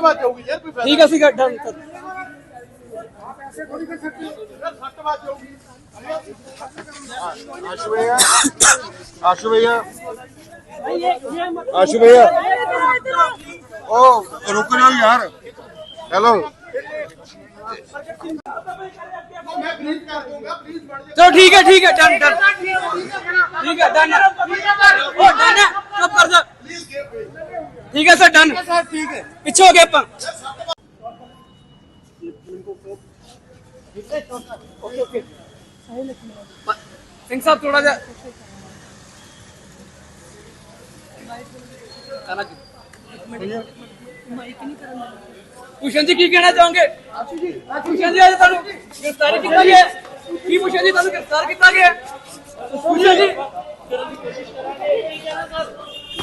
ਸੱਟ ਵੱਜ ਜਾਊਗੀ ਯਾਰ ਕੋਈ ਫਾਇਦਾ ਠੀਕ ਹੈ ਅਸੀਂ ਡਨ ਸਰ ਸੱਟ ਵੱਜ ਜਾਊਗੀ ਆਸ਼ੂ ਭਈਆ ਆਸ਼ੂ ਭਈਆ ਆਸ਼ੂ ਭਈਆ ਉਹ ਰੁਕ ਜਾਓ ਯਾਰ ਹੈਲੋ ਮੈਂ ਬਰੀਫ ਕਰ ਦੂੰਗਾ ਪਲੀਜ਼ ਬਣ ਚਲੋ ਠੀਕ ਹੈ ਠੀਕ ਹੈ ਡਨ ਡਨ ਠੀਕ ਹੈ ਡਨ ਉਹ ਡਨ ਹੈ ਚੁੱਪ ਕਰ ਜਾ ਠੀਕ ਹੈ ਸਰ ਡਨ ਸਰ ਠੀਕ ਹੈ ਪਿੱਛੇ ਹੋ ਗਏ ਆਪਾਂ ਓਕੇ ਓਕੇ ਸਿੰਘ ਸਾਹਿਬ ਥੋੜਾ ਜਿਹਾ ਕਾਨਾ ਜੀ ਭੂਸ਼ਣ ਜੀ ਕੀ ਕਹਿਣਾ ਚਾਹੋਗੇ ਭੂਸ਼ਣ ਜੀ ਅੱਜ ਤੁਹਾਨੂੰ ਗ੍ਰਿਫਤਾਰ ਕੀਤਾ ਗਿਆ ਹੈ? ਕੀ ਭੂਸ਼ਣ ਜੀ ਤੁਹਾਨੂੰ ਗ੍ਰਿਫਤਾਰ ਕੀਤਾ ਗਿਆ ਹੈ? ਭੂਸ਼ਣ ਜੀ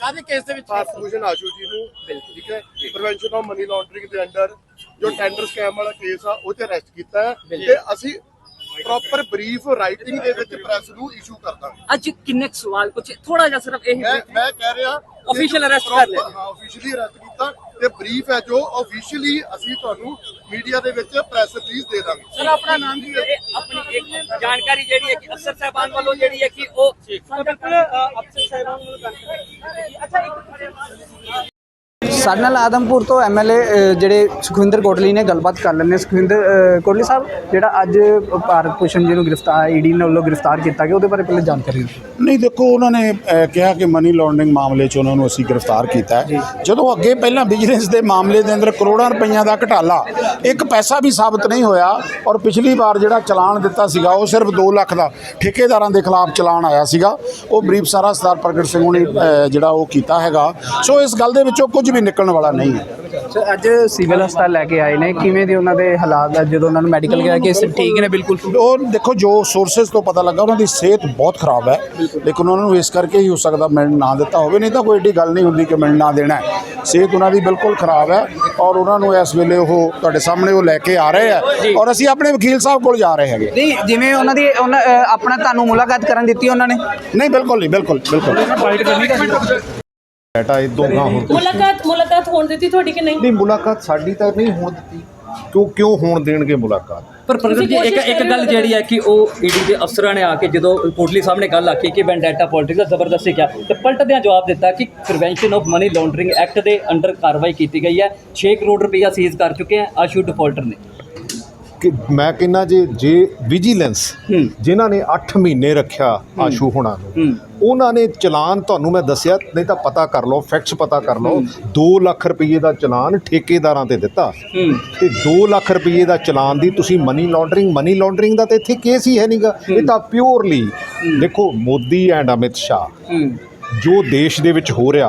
ਕਾਦੇ ਕੇਸ ਦੇ ਵਿੱਚ ਪਾਸਪੋਰਟ ਆਸ਼ੂ ਜੀ ਨੂੰ ਠੀਕ ਹੈ ਪ੍ਰੀਵੈਂਸ਼ਨ ਆਫ ਮਨੀ ਲਾਂਡਰਿੰਗ ਦੇ ਅੰਡਰ ਜੋ ਟੈਂਡਰ ਸਕੈਮ ਵਾਲਾ ਕੇਸ ਆ ਉਹ ਤੇ ਅਰੈਸਟ ਕੀਤਾ ਹੈ ਤੇ ਅਸੀਂ ਪ੍ਰੋਪਰ ਬਰੀਫ ਰਾਈਟਿੰਗ ਦੇ ਵਿੱਚ ਪ੍ਰੈਸ ਨੂੰ ਇਸ਼ੂ ਕਰ ਦਾਂਗੇ। ਅੱਜ ਕਿੰਨੇ ਸਵਾਲ ਕੁਝ ਥੋੜਾ ਜਿਹਾ ਸਿਰਫ ਇਹ ਮੈਂ ਮੈਂ ਕਹਿ ਰਿਹਾ Official arrest ਕਰ ਲਿਆ। ਹਾਂ ਆਫੀਸ਼ੀਅਲੀ ਅਰੈਸਟ ਕੀਤਾ ਤੇ ਬਰੀਫ ਹੈ ਜੋ ਆਫੀਸ਼ੀਅਲੀ ਅਸੀਂ ਤੁਹਾਨੂੰ ਮੀਡੀਆ ਦੇ ਵਿੱਚ ਪ੍ਰੈਸ ਰਿਲੀਜ਼ ਦੇ ਦਾਂਗੇ। ਸਰ ਆਪਣਾ ਨਾਮ ਕੀ ਹੈ? ਆਪਣੀ ਇੱਕ ਜਾਣਕਾਰੀ ਜਿਹੜੀ ਹੈ ਕਿ ਅਫਸਰ ਸਾਹਿਬਾਨ ਵੱਲੋਂ ਜਿਹੜੀ ਹੈ ਕਿ ਉਹ ਬਿਲਕੁਲ ਅਫਸਰ ਸਾਹਿਬਾਨ ਵੱਲੋਂ ਅੱਛਾ ਇੱਕ ਸਾਡੇ ਨਾਲ ਆਦਮਪੁਰ ਤੋਂ ਐਮਐਲਏ ਜਿਹੜੇ ਸੁਖਵਿੰਦਰ ਕੋਟਲੀ ਨੇ ਗੱਲਬਾਤ ਕਰ ਲੈਣੇ ਸੁਖਵਿੰਦਰ ਕੋਟਲੀ ਸਾਹਿਬ ਜਿਹੜਾ ਅੱਜ ਭਾਰਤ ਭੂਸ਼ਣ ਜੀ ਨੂੰ ਗ੍ਰਿਫਤਾਰ ਈਡੀ ਨੇ ਵੱਲੋਂ ਗ੍ਰਿਫਤਾਰ ਕੀਤਾ ਗਿਆ ਉਹਦੇ ਬਾਰੇ ਪਹਿਲੇ ਜਾਣਕਾਰੀ ਦਿਓ। ਨਹੀਂ ਦੇਖੋ ਉਹਨਾਂ ਨੇ ਕਿਹਾ ਕਿ ਮਨੀ ਲਾਂਡਰਿੰਗ ਮਾਮਲੇ 'ਚ ਉਹਨਾਂ ਨੂੰ ਅਸੀਂ ਗ੍ਰਿਫਤਾਰ ਕੀਤਾ ਜਦੋਂ ਅੱਗੇ ਪਹਿਲਾਂ ਬਿਜ਼ਨਸ ਦੇ ਮਾਮਲੇ ਦੇ ਅੰਦਰ ਕਰੋੜਾਂ ਰੁਪਈਆਂ ਦਾ ਘਟਾਲਾ ਇੱਕ ਪੈਸਾ ਵੀ ਸਾਬਤ ਨਹੀਂ ਹੋਇਆ ਔਰ ਪਿਛਲੀ ਵਾਰ ਜਿਹੜਾ ਚਲਾਨ ਦਿੱਤਾ ਸੀਗਾ ਉਹ ਸਿਰਫ 2 ਲੱਖ ਦਾ ਠੇਕੇਦਾਰਾਂ ਦੇ ਖਿਲਾਫ ਚਲਾਨ ਆਇਆ ਸੀਗਾ। ਉਹ ਬਰੀਫ ਸਾਰਾ ਸਰਦਾਰ ਪ੍ਰਗਟ ਸਿੰਘ ਨੇ ਅਹ, ਜਿਹੜਾ ਉਹ ਕੀਤਾ ਹੈਗਾ। ਸੋ ਇਸ ਗੱਲ ਦੇ ਵਿੱਚੋਂ ਕੁਝ ਵੀ ਨਿਕਲਣ ਵਾਲਾ ਨਹੀਂ ਹੈ। ਸਰ ਅੱਜ ਸਿਵਲ ਹਸਪਤਾਲ ਲੈ ਕੇ ਆਏ ਨੇ। ਕਿਵੇਂ ਦੇ ਉਹਨਾਂ ਦੇ ਹਾਲਾਤ ਆ? ਜਦੋਂ ਉਹਨਾਂ ਨੂੰ ਮੈਡੀਕਲ ਗਿਆ ਕਿ ਇਹ ਠੀਕ ਨੇ ਬਿਲਕੁਲ? ਉਹ ਦੇਖੋ ਜੋ ਸੋਰਸਸ ਤੋਂ ਪਤਾ ਲੱਗਾ ਉਹਨਾਂ ਦੀ ਸਿਹਤ ਬਹੁਤ ਖਰਾਬ ਹੈ। ਲੇਕਿਨ ਉਹਨਾਂ ਨੂੰ ਇਸ ਕਰਕੇ ਹੀ ਹੋ ਸਕਦਾ ਮਿਲਣ ਨਾ ਦਿੱਤਾ ਹੋਵੇ। ਨਹੀਂ ਤਾਂ ਕੋਈ ਏਡੀ ਗੱਲ ਨਹੀਂ ਹੁੰਦੀ ਕਿ ਮਿਲਣ ਨਾ ਦੇਣਾ ਹੈ। ਸਿਹਤ ਉਹਨਾਂ ਦੀ ਬਿਲਕੁਲ ਖਰਾਬ ਹੈ ਔਰ ਉਹਨਾਂ ਨੂੰ ਇਸ ਵੇਲੇ ਉਹ ਤੁਹਾਡੇ ਸਾਹਮਣੇ ਉਹ ਲੈ ਕੇ ਆ ਰਹੇ ਆ ਔਰ ਅਸੀਂ ਆਪਣੇ ਵਕੀਲ ਸਾਹਿਬ ਕੋਲ ਜਾ ਰਹੇ ਹੈਗੇ। ਨਹੀਂ ਜਿਵੇਂ ਉਹਨਾਂ ਦੀ ਆਪਣਾ ਤੁਹਾਨੂੰ ਮੁਲਾਕਾਤ ਕਰਨ ਦਿੱਤੀ ਉਹਨਾਂ ਨੇ? ਨਹੀਂ ਬਿਲਕੁਲ ਨਹੀਂ ਬਿਲਕੁਲ ਬਿਲਕੁਲ। ਮੁਲਾਕਾਤ ਮੁਲਾਕਾਤ ਹੋਣ ਦਿੱਤੀ ਤੁਹਾਡੀ ਕਿ ਨਹੀਂ? ਨਹੀਂ ਮੁਲਾਕਾਤ ਸਾਡੀ ਤਾਂ ਨਹੀਂ ਹੋਣ ਦਿੱਤੀ। ਕਿਉਂ ਕਿਉਂ ਹੋਣ ਦੇਣਗੇ ਮੁਲਾਕਾਤ? ਪਰ ਪ੍ਰਗਟ ਜੀ ਇੱਕ ਇੱਕ ਗੱਲ ਜਿਹੜੀ ਹੈ ਕਿ ਉਹ ਈਡੀ ਦੇ ਅਫਸਰਾਂ ਨੇ ਆ ਕੇ ਜਦੋਂ ਕੋਟਲੀ ਸਾਹਮਣੇ ਗੱਲ ਆਖੀ ਕਿ ਵੈਂਡੈਟਾ ਪੋਲਿਟਿਕਸ ਦਾ ਜ਼ਬਰਦਸਤੀ ਕਿਹਾ ਤੇ ਪਲਟਦਿਆਂ ਜਵਾਬ ਦਿੱਤਾ ਕਿ prevention of money laundering act ਦੇ ਅੰਡਰ ਕਾਰਵਾਈ ਕੀਤੀ ਗਈ ਹੈ। 6 ਕਰੋੜ ਰੁਪਇਆ ਸੀਜ਼ ਕਰ ਚੁੱਕੇ ਹੈ ਆਸ਼ੂ ਡਿਫਾਲਟਰ ਨੇ। ਕਿ ਮੈਂ ਕਹਿੰਦਾ ਜੇ ਜੇ ਵਿਜੀਲੈਂਸ ਜਿਨ੍ਹਾਂ ਨੇ 8 ਮਹੀਨੇ ਰੱਖਿਆ ਆਸ਼ੂ ਹੁਣਾਂ ਨੂੰ ਉਹਨਾਂ ਨੇ ਚਲਾਨ ਤੁਹਾਨੂੰ ਮੈਂ ਦੱਸਿਆ ਨਹੀਂ ਤਾਂ ਪਤਾ ਕਰ ਲਓ ਫੈਕਟਸ ਪਤਾ ਕਰ ਲਓ 2 ਲੱਖ ਰੁਪਏ ਦਾ ਚਲਾਨ ਠੇਕੇਦਾਰਾਂ ਤੇ ਦਿੱਤਾ। ਤੇ 2 ਲੱਖ ਰੁਪਏ ਦਾ ਚਲਾਨ ਦੀ ਤੁਸੀਂ ਮਨੀ ਲਾਂਡਰਿੰਗ ਮਨੀ ਲਾਂਡਰਿੰਗ ਦਾ ਤਾਂ ਇੱਥੇ ਕੇਸ ਹੀ ਹੈ ਨਹੀਂਗਾ ਇਹ ਤਾਂ ਪਿਓਰਲੀ ਦੇਖੋ ਮੋਦੀ ਐਂਡ ਅਮਿਤ ਸ਼ਾਹ। ਜੋ ਦੇਸ਼ ਦੇ ਵਿੱਚ ਹੋ ਰਿਹਾ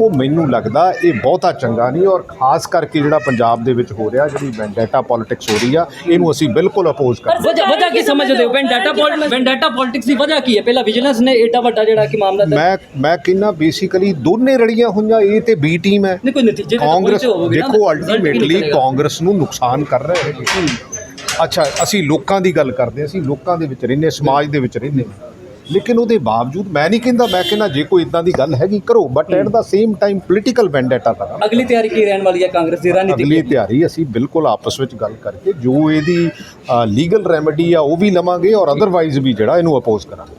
ਉਹ ਮੈਨੂੰ ਲੱਗਦਾ ਇਹ ਬਹੁਤਾ ਚੰਗਾ ਨਹੀਂ ਔਰ ਖਾਸ ਕਰਕੇ ਜਿਹੜਾ ਪੰਜਾਬ ਦੇ ਵਿੱਚ ਹੋ ਰਿਹਾ ਜਿਹੜੀ ਵੈਂਡੇਟਾ ਪੋਲਿਟਿਕਸ ਹੋ ਰਹੀ ਆ ਇਹਨੂੰ ਅਸੀਂ ਬਿਲਕੁਲ ਅਪੋਜ਼ ਕਰਦੇ ਹਾਂ। ਵਜ੍ਹਾ ਵਜ੍ਹਾ ਕੀ ਸਮਝਦੇ ਹੋ? ਵੈਂਡੈਟਾ ਪੋਲਿਟਿਕਸ ਵੈਂਡੈਟਾ ਪੋਲਿਟਿਕਸ ਦੀ ਵਜ੍ਹਾ ਕੀ ਹੈ? ਪਹਿਲਾਂ ਵਿਜੀਲੈਂਸ ਨੇ ਏਡਾ ਵੱਡਾ ਜਿਹੜਾ ਕਿ ਮਾਮਲਾ ਮੈਂ ਮੈਂ ਕਹਿੰਦਾ ਬੇਸਿਕਲੀ ਦੋਨੇ ਰਲੀਆਂ ਹੋਈਆਂ ਇਹ ਤੇ ਬੀ ਟੀਮ ਹੈ। ਨਹੀਂ ਕੋਈ ਨਤੀਜੇ ਕਾਂਗਰਸ ਪਹੁੰਚੇ ਹੋਵੋਗੇ ਨਾ, ਦੇਖੋ ਅਲਟੀਮੇਟਲੀ? ਕਾਂਗਰਸ ਨੂੰ ਨੁਕਸਾਨ ਕਰ ਰਹੇ ਅੱਛਾ ਅਸੀਂ ਲੋਕਾਂ ਦੀ ਗੱਲ ਕਰਦੇ ਹਾਂ, ਅਸੀਂ ਲੋਕਾਂ ਦੇ ਵਿੱਚ ਰਹਿੰਦੇ ਸਮਾਜ ਦੇ ਵਿੱਚ ਰਹਿੰਦੇ। ਲੇਕਿਨ ਉਹਦੇ ਬਾਵਜੂਦ ਮੈਂ ਨਹੀਂ ਕਹਿੰਦਾ ਮੈਂ ਕਹਿੰਦਾ ਜੇ ਕੋਈ ਇਦਾਂ ਦੀ ਗੱਲ ਹੈਗੀ ਕਰੋ but at the same time political vendetta ਕਰੋ। ਅਗਲੀ ਤਿਆਰੀ ਕੀ ਰਹਿਣ ਵਾਲੀ ਹੈ ਕਾਂਗਰਸ ਦੀ ਰਣਨੀਤੀ ਅਗਲੀ ਤਿਆਰੀ ਅਸੀਂ ਬਿਲਕੁਲ ਆਪਸ ਵਿੱਚ ਗੱਲ ਕਰਕੇ ਜੋ ਇਹਦੀ ਲੀਗਲ ਰੈਮੇਡੀ ਆ ਉਹ ਵੀ ਲਵਾਂਗੇ ਔਰ ਅਦਰਵਾਈਜ਼ ਵੀ ਜਿਹੜਾ ਇਹਨੂੰ ਅਪੋਜ਼ ਕਰਾਂਗੇ।